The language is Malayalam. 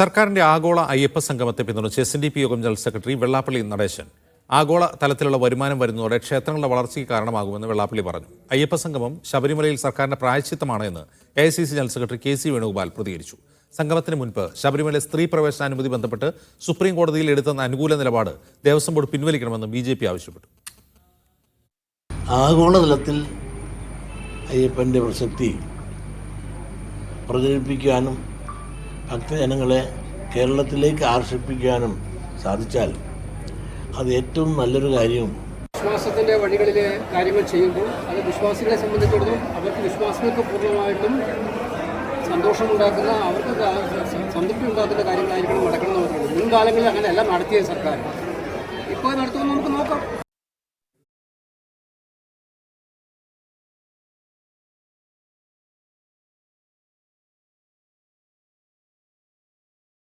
സർക്കാരിന്റെ ആഗോള അയ്യപ്പ സംഗമത്തെ പിന്തുണച്ച് എസ് എൻ ഡി പി യോഗം ജനറൽ സെക്രട്ടറി വെള്ളാപ്പള്ളി നടേശൻ. ആഗോള തലത്തിലുള്ള വരുമാനം വരുന്നതോടെ ക്ഷേത്രങ്ങളുടെ വളർച്ചയ്ക്ക് കാരണമാകുമെന്ന് വെള്ളാപ്പള്ളി പറഞ്ഞു. അയ്യപ്പ സംഗമം ശബരിമലയിൽ സർക്കാരിന്റെ പ്രായശ്ചിത്തമാണ് എന്ന് A I C C general secretary K C Venugopal പ്രതികരിച്ചു. സംഗമത്തിന് മുൻപ് ശബരിമല സ്ത്രീ പ്രവേശനാനുമതി ബന്ധപ്പെട്ട് സുപ്രീം കോടതിയിൽ എടുത്തുന്ന അനുകൂല നിലപാട് ദേവസ്വം ബോർഡ് പിൻവലിക്കണമെന്ന് ബി ജെ പി ആവശ്യപ്പെട്ടു. ആഗോളതലത്തിൽ അയ്യപ്പന്റെ പ്രസക്തി പ്രചരിപ്പിക്കാനും ഭക്തജനങ്ങളെ കേരളത്തിലേക്ക് ആകർഷിപ്പിക്കാനും സാധിച്ചാൽ അത് ഏറ്റവും നല്ലൊരു കാര്യവും. വിശ്വാസത്തിന്റെ വഴികളിലെ കാര്യങ്ങൾ ചെയ്യുമ്പോൾ അത് വിശ്വാസികളെ സംബന്ധിച്ചിടത്തോളം അവർക്ക് വിശ്വാസികൾക്ക് പൂർണമായിട്ടും സന്തോഷമുണ്ടാക്കുന്ന അവർക്ക് സംതൃപ്തി ഉണ്ടാക്കുന്ന കാര്യങ്ങളായിരിക്കണം നടക്കണമെന്ന് പറയുന്നത്. മുൻകാലങ്ങളിൽ അങ്ങനെയല്ല നടത്തിയ സർക്കാർ. ഇപ്പോൾ നടത്തുമെന്ന് നമുക്ക് നോക്കാം.